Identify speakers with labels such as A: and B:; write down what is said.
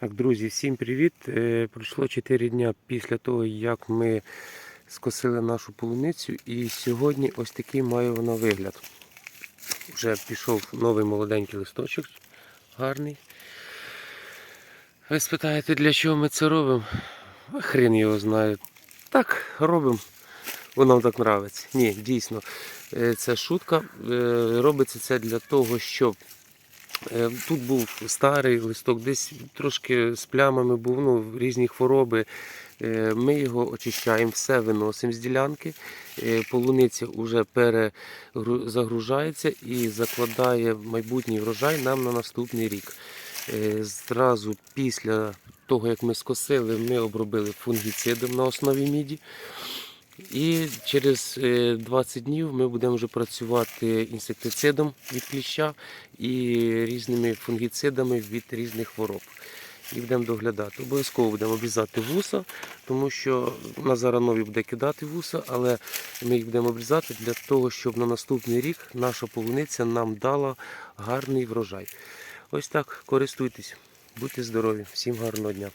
A: Так, друзі, всім привіт. Е, Пройшло 4 дня після того, як ми скосили нашу полуницю, і сьогодні ось такий має вона вигляд. Вже пішов новий молоденький листочок, гарний. Ви спитаєте, для чого ми це робимо? А Хрен його знає. Так, робимо. Воно так подобається. Ні, дійсно, е, це шутка. Е, Робиться це для того, щоб Тут був старий листок, десь трошки з плямами був, ну, різні хвороби. Е, Ми його очищаємо, все виносимо з ділянки. Е, Полуниця вже перезагружається і закладає майбутній врожай нам на наступний рік. Е, Зразу після того, як ми скосили, ми обробили фунгіцидом на основі міді. І через е, 20 днів ми будемо вже працювати інсектицидом від кліща і різними фунгіцидами від різних хвороб. І будемо доглядати. Обов'язково будемо обрізати вуса, тому що у нас зараз буде кидати вуса, але ми їх будемо обрізати для того, щоб на наступний рік наша полуниця нам дала гарний врожай. Ось так, користуйтесь, будьте здорові, всім гарного дня.